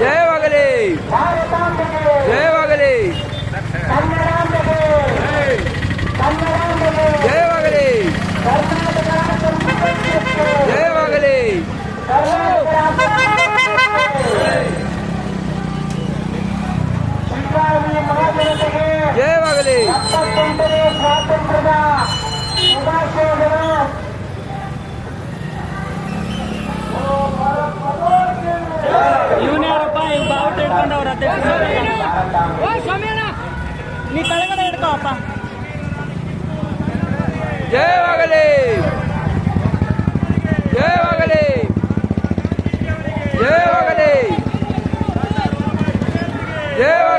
ಜಯವಾಗಲಿ. ಜಯವಾಗಲಿ. ಜಯವಾಗಲಿ. ಜಯವಾಗಲಿ. ಜಯವಾಗಲಿ. ಸ್ವಾತಂತ್ರ್ಯದ ನೀ ಕೆಳಗಡೆ ಹಿಡ್ಕೋ ಅಪ್ಪ ಜಯವಾಗಲಿ ಜಯವಾಗಲಿ ಜಯವಾಗಲಿ ಜಯವಾಗಲಿ